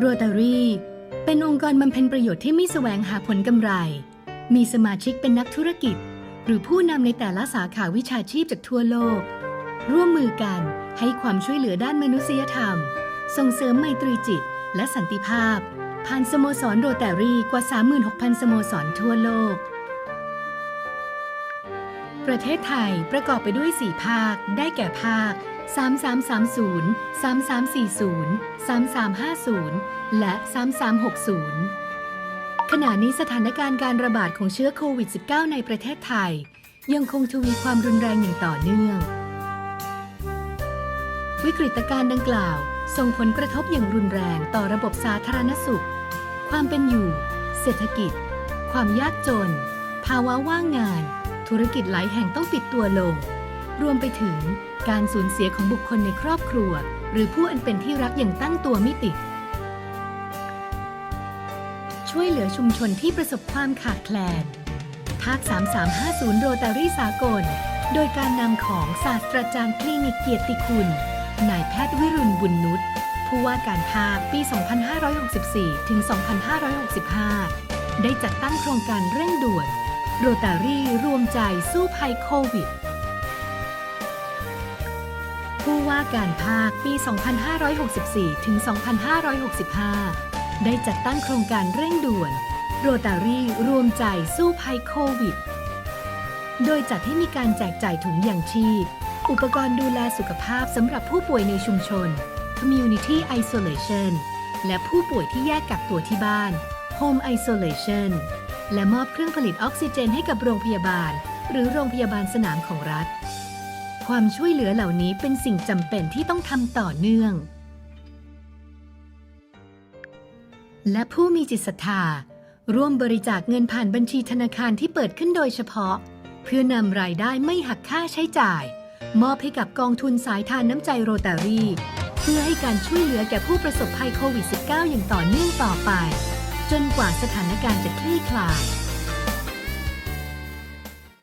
โรตารี่ เป็นองค์กรบำเพ็ญประโยชน์ที่ไม่แสวงหาผลกำไร มีสมาชิกเป็นนักธุรกิจ หรือผู้นำในแต่ละสาขาวิชาชีพจากทั่วโลก ร่วมมือกันให้ความช่วยเหลือด้านมนุษยธรรม ส่งเสริมไมตรีจิต และสันติภาพ ผ่านสโมสรโรตารีกว่า 36,000 สโมสรทั่วโลก ประเทศไทยประกอบไปด้วย 4 ภาค ได้แก่ภาค 3330 3340 3350 และ 3360 ขณะนี้สถานการณ์การระบาดของเชื้อโควิด -19 ในประเทศไทย ยังคงทวีความรุนแรงอย่างต่อเนื่อง วิกฤตการณ์ดังกล่าว ส่งผลกระทบอย่างรุนแรงต่อระบบสาธารณสุข ความเป็นอยู่ เศรษฐกิจ ความยากจน ภาวะว่างงาน ธุรกิจหลายแห่งต้องปิดตัวลง รวมไปถึงการสูญเสียของบุคคลในครอบครัว หรือผู้อันเป็นที่รักอย่างตั้งตัวไม่ติด ช่วยเหลือชุมชนที่ประสบความขาดแคลนภาค 3350 โรตารีสากล โดยการนำของศาสตราจารย์คลินิกเกียรติคุณ นายแพทย์วิรุณบุญนุชผู้ว่าการภาคปี 2564 ถึง 2565 ได้จัดตั้งโครงการเร่งด่วนโรตารี่รวมใจสู้ภัยโควิด ผู้ว่าการภาคปี 2564 ถึง 2565 ได้จัดตั้งโครงการเร่งด่วน โรตารี่รวมใจสู้ภัยโควิด โดยจัดให้มีการแจกจ่ายถุงยางชีพ อุปกรณ์ดูแลสุขภาพสำหรับผู้ป่วยในชุมชน Community Isolation และผู้ป่วยที่แยกกักตัวที่บ้าน Home Isolation และมอบเครื่องผลิตออกซิเจนให้กับโรงพยาบาล หรือโรงพยาบาลสนามของรัฐ ความช่วยเหลือเหล่านี้เป็นสิ่งจำเป็นที่ต้องทำต่อเนื่อง และผู้มีจิตศรัทธาร่วมบริจาคเงินผ่านบัญชีธนาคารที่เปิดขึ้นโดยเฉพาะ เพื่อนำรายได้ไม่หักค่าใช้จ่าย มอบให้กับกองทุนสายทานน้ำใจโรตารีเพื่อให้การช่วยเหลือแก่ผู้ประสบภัยโควิด -19 อย่างต่อเนื่องต่อไป จนกว่าสถานการณ์จะคลี่คลาย